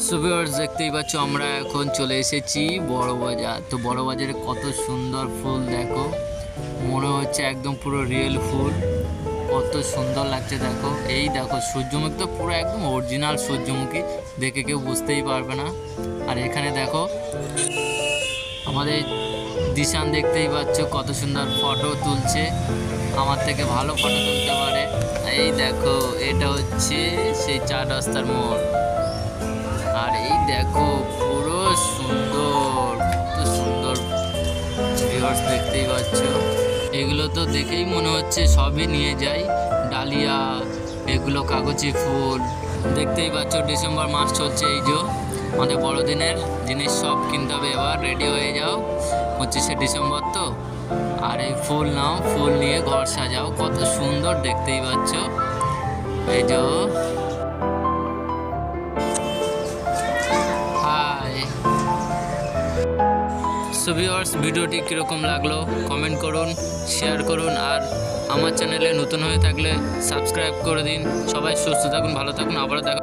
সুবিওর্স দেখতেই পাচ্ছ, আমরা এখন চলে এসেছি বড় বাজার তো বড় বাজারে কত সুন্দর ফুল দেখো। মনে হচ্ছে একদম পুরো রিয়েল ফুল। কত সুন্দর লাগছে দেখো। এই দেখো সূর্যমুখী তো পুরো একদম অরিজিনাল সূর্যমুখী। দেখে কেউ বুঝতেই পারবে না। আর এখানে দেখো, আমাদের দিশান দেখতেই পাচ্ছ কত সুন্দর ফটো তুলছে। আমার থেকে ভালো ফটো তুলতে পারে। এই দেখো, এটা হচ্ছে সেই চার রাস্তার মোড়। দেখো, পুরো সুন্দর, কত সুন্দর ভিউয়ার্স দেখতেই পাচ্ছ। এগুলো তো দেখেই মনে হচ্ছে সবই নিয়ে যাই, ডালিয়া, এগুলো কাগজি ফুল। দেখতেই পাচ্ছ, ডিসেম্বর মাস চলছে এই যে। আমাদের বড়দিনের জিনিস সব কিনতে হবে, এবার রেডি হয়ে যাও। পঁচিশে ডিসেম্বর তো। আর এই ফুল নাও, ফুল নিয়ে ঘর সাজাও, কত সুন্দর দেখতেই পাচ্ছ। এই যে। সো ভিউয়ার্স, ভিডিওটি কীরকম লাগল কমেন্ট করুন, শেয়ার করুন, আর আমার চ্যানেলে নতুন হয়ে থাকলে সাবস্ক্রাইব করে দিন। সবাই সুস্থ থাকুন, ভালো থাকুন, আবারও দেখা